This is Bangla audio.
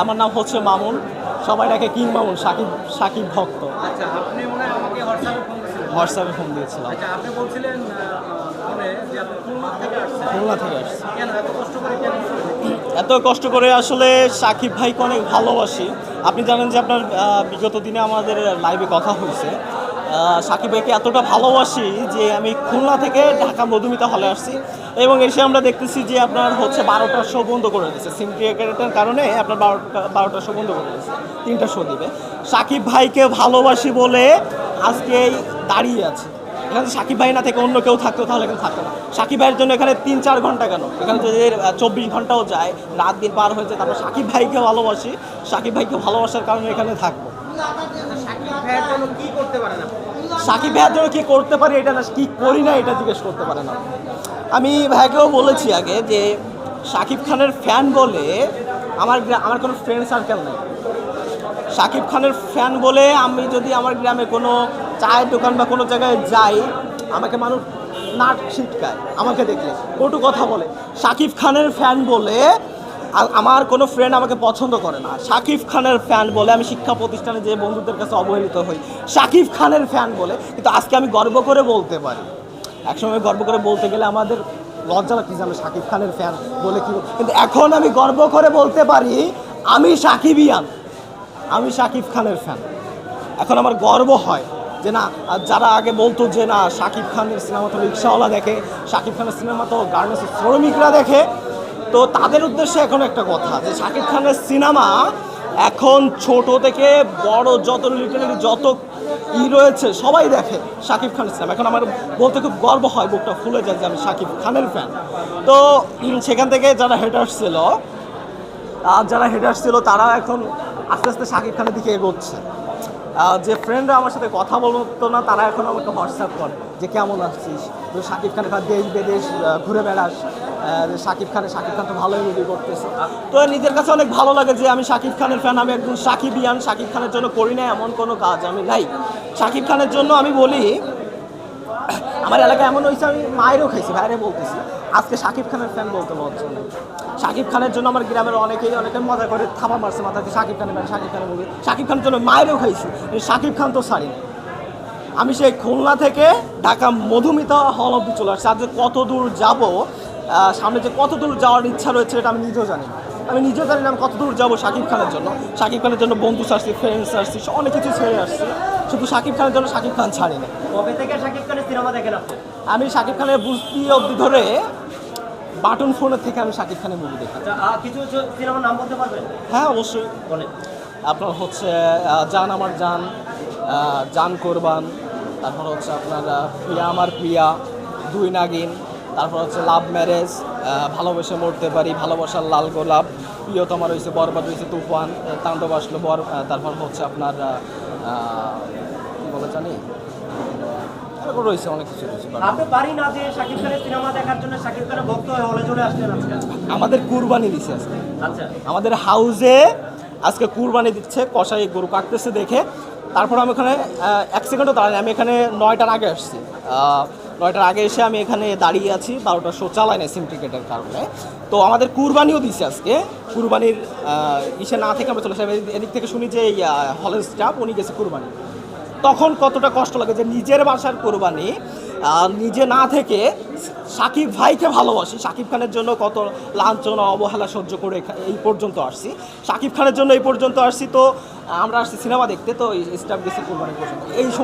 আমার নাম হচ্ছে মামুন। সবাই ডাকে কিং মামুন সাকিব সাকিব ভক্ত। আচ্ছা আপনি মনে আমাকে হোয়াটসঅ্যাপে ফোন করেছিলেন হোয়াটসঅ্যাপে ফোন দিয়েছিলাম। আচ্ছা আপনি বলছিলেন ফোনে যে আপনি খুলনা থেকে আসছেন। খুলনা থেকে আসছি। কেন এত কষ্ট করে কেন এত কষ্ট করে আসলে সাকিব ভাইকে অনেক ভালোবাসি। আপনি জানেন যে আপনার বিগত দিনে আমাদের লাইভে কথা হয়েছে। সাকিব ভাইকে এতটা ভালোবাসি যে আমি খুলনা থেকে ঢাকা মধুমিতা হলে আসছি। এবং এসে আমরা দেখতেছি যে আপনার হচ্ছে বারোটার শো বন্ধ করে দিয়েছে। সিম ক্রিকেটের কারণে আপনার বারোটা বারোটার শো বন্ধ করে দিয়েছে। তিনটা শো দিবে। সাকিব ভাইকে ভালোবাসি বলে আজকে দাঁড়িয়ে আছে। এখানে সাকিব ভাই না থেকে অন্য কেউ থাকতো, তাহলে এখানে থাকতো না। সাকিব ভাইয়ের জন্য এখানে তিন, চার ঘণ্টা কেন? এখানে যদি চব্বিশ ঘন্টাও যায়, রাত দিন পার হয়েছে তারপর সাকিব ভাইকে ভালোবাসি। সাকিব ভাইকে ভালোবাসার কারণে এখানে থাকব। সাকিব ভাইয়ের জন্য কি করতে পারি এটা না, কি করি না এটা জিজ্ঞেস করতে পারে না আমি ভাইকেও বলেছি আগে যে সাকিব খানের ফ্যান বলে আমার আমার কোনো ফ্রেন্ড সার্কেল নেই। সাকিব খানের ফ্যান বলে আমি যদি আমার গ্রামে কোনো চায়ের দোকান বা কোনো জায়গায় যাই, আমাকে মানুষ নাট ছিটকায়, আমাকে দেখলে। কটু কথা বলে। শাকিব খানের ফ্যান বলে আমার কোনো ফ্রেন্ড আমাকে পছন্দ করে না। শাকিব খানের ফ্যান বলে আমি শিক্ষা প্রতিষ্ঠানে যে বন্ধুদের কাছে অবহেলিত হই। সাকিব খানের ফ্যান বলে। কিন্তু আজকে আমি গর্ব করে বলতে পারি একসময় গর্ব করে বলতে গেলে আমাদের লজ্জা লাগছে যে আমি সাকিব খানের ফ্যান বলে কি কিন্তু এখন আমি গর্ব করে বলতে পারি, আমি সাকিবিয়ান আমি শাকিব খানের ফ্যান এখন আমার গর্ব হয় যে না যারা আগে বলতো যে না, শাকিব খানের সিনেমা তো রিক্সাওয়ালা দেখে, শাকিব খানের সিনেমা তো গার্মেন্টসের শ্রমিকরা দেখে, তো তাদের উদ্দেশ্যে এখন একটা কথা যে, শাকিব খানের সিনেমা এখন ছোট থেকে বড় যত লিটারেলি যত ই রয়েছে, সবাই দেখে শাকিব খান ইসলাম। এখন আমার বলতে খুব গর্ব হয় বুকটা ফুলে যায় যে আমি শাকিব খানের ফ্যান তো সেখান থেকে যারা হেটার্স ছিল আর যারা হেডার্স ছিল তারা এখন আস্তে আস্তে শাকিব খানের দিকে এগোচ্ছে। যে ফ্রেন্ডরা আমার সাথে কথা বলতো না, তারা এখন আমাকে হোয়াটসঅ্যাপ করে যে, কেমন আসছিস তো শাকিব খানের খান দেশ বিদেশ ঘুরে বেড়াস। শাকিব খানের শাকিব খান তো ভালোই মুভি করতেছে। তো নিজের কাছে অনেক ভালো লাগে যে আমি শাকিব খানের ফ্যান আমি একজন সাকিবিয়ান শাকিব খানের জন্য করি না এমন কোনো কাজ আমি নাই। শাকিব খানের জন্য আমি বলি, আমার এলাকায় এমন হয়েছে, আমি মায়েরও খাইছি বাইরে বলতেছি, আজকে শাকিব খানের ফ্যান বলতে লজ্জা নেই। শাকিব খানের জন্য আমার গ্রামের অনেকেই, অনেকে মজা করে থাপা মারছে মাথাতে শাকিব খানের ফ্যান শাকিব খানের মুভি শাকিব খানের জন্য মায়েরও খাইছি শাকিব খান তো ছাড়ি আমি সেই খুলনা থেকে ঢাকা মধুমিতা হল অব্দি চলে আসছি। আজ যে কত দূর যাব সামনে যে কত দূর যাওয়ার ইচ্ছা রয়েছে এটা আমি নিজেও জানি আমি নিজেও জানি না আমি কত দূর যাব শাকিব খানের জন্য। শাকিব খানের জন্য বন্ধু আসছি ফ্রেন্ডস আসছি অনেক কিছু ছেড়ে আসছি। শুধু শাকিব খানের জন্য শাকিব খান ছাড়ি না কবে থেকে সাকিব খানের সিনেমা দেখেন আমি শাকিব খানের বুঝতি অবধি ধরে বাটন ফোনের থেকে আমি শাকিব খানের মুভি দেখি। আচ্ছা কিছু সিনেমার নাম বলতে পারবেন? হ্যাঁ অবশ্যই। বলেন। আপনার হচ্ছে জান আমার জান জান কোরবান তারপর হচ্ছে আপনার প্রিয়া আমার প্রিয়া দুই নাগিন তারপর হচ্ছে লাভ ম্যারেজ ভালোবেসে মরতে পারি ভালোবাসার লাল গোলাপ। প্রিয় তোমার হয়েছে বরবাদ হয়েছে তুফান তাণ্ডব আসলো বর তারপর হচ্ছে আপনার আহ, বলে জানি? রয়েছে অনেক কিছু রয়েছে পারি না যে সাকিব খানের সিনেমা দেখার জন্য সাকিব খানের ভক্ত হয়ে হলে চলে আসছেন আমাদের কুরবানি দিছে আজকে। আচ্ছা। আমাদের হাউসে আজকে কুরবানি দিচ্ছে কষাই গরু কাটতেছে দেখে। তারপর আমি ওখানে এক সেকেন্ডও দাঁড়াই আমি এখানে নয়টার আগে আসছি। নয়টার আগে এসে আমি এখানে দাঁড়িয়ে আছি, বারোটা শো চালাই না সিম টিকেটের কারণে। তো আমাদের কুরবানিও দিচ্ছে আজকে। কুরবানির ইসে না থেকে আমরা চলে আসি। এদিক- থেকে শুনি যে এই হলের স্টাফ উনি গেছে কুরবানি। তখন কতটা কষ্ট লাগে যে নিজের বাসার কোরবানি নিজে না থেকে সাকিব ভাইকে ভালোবাসি। সাকিব খানের জন্য কত লাঞ্ছনা, অবহেলা সহ্য করে এই পর্যন্ত আসছি। সাকিব খানের জন্য এই পর্যন্ত আসছি। তো আমরা আসছি সিনেমা দেখতে, তো স্টাফ গেছে কোরবানি পর্যন্ত এই সময়